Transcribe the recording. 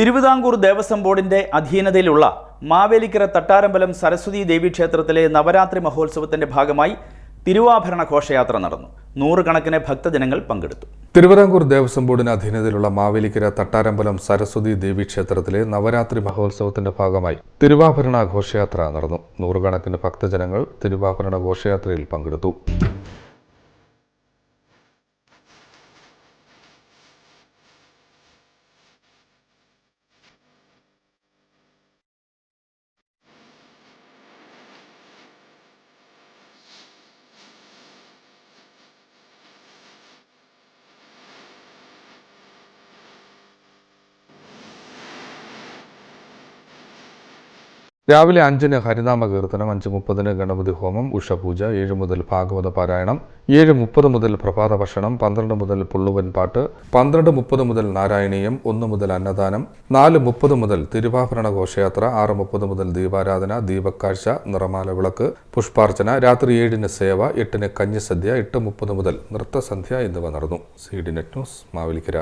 തിരുവിതാംകൂർ ദേവസ്വം ബോർഡിന്റെ അധീനതയിലുള്ള മാവേലിക്കര തട്ടാരമ്പലം സരസ്വതി ദേവി ക്ഷേത്രത്തിലെ നവരാത്രി മഹോത്സവത്തിന്റെ ഭാഗമായി തിരുവാഭരണ ഘോഷയാത്ര നടന്നു. നൂറുകണക്കിന് ഭക്തജനങ്ങൾ പങ്കെടുത്തു. തിരുവിതാംകൂർ ദേവസ്വം ബോർഡിന് അധീനതയിലുള്ള മാവേലിക്കര തട്ടാരമ്പലം സരസ്വതി ദേവി ക്ഷേത്രത്തിലെ നവരാത്രി മഹോത്സവത്തിന്റെ ഭാഗമായി തിരുവാഭരണ ഘോഷയാത്ര നടന്നു. നൂറുകണക്കിന് ഭക്തജനങ്ങൾ തിരുവാഭരണ ഘോഷയാത്രയിൽ പങ്കെടുത്തു. രാവിലെ അഞ്ചിന് ഹരിനാമ കീർത്തനം അഞ്ച് മുപ്പതിന് ഗണപതി ഹോമം ഉഷപൂജ ഏഴ് മുതൽ ഭാഗവത പാരായണം ഏഴ് മുപ്പത് മുതൽ പ്രഭാത ഭക്ഷണം പന്ത്രണ്ട് മുതൽ പുള്ളുവൻ പാട്ട് പന്ത്രണ്ട് മുപ്പത് മുതൽ നാരായണീയം ഒന്ന് മുതൽ അന്നദാനം നാല് മുപ്പത് മുതൽ തിരുവാഭരണ ഘോഷയാത്ര ആറ് മുപ്പത് മുതൽ ദീപാരാധന ദീപക്കാഴ്ച നിറമാല വിളക്ക് പുഷ്പാർച്ചന രാത്രി ഏഴിന് സേവ എട്ടിന് കഞ്ഞിസദ്യ എട്ട് മുപ്പത് മുതൽ നൃത്തസന്ധ്യ എന്നിവ നടന്നു. C D net news Mavelikkara.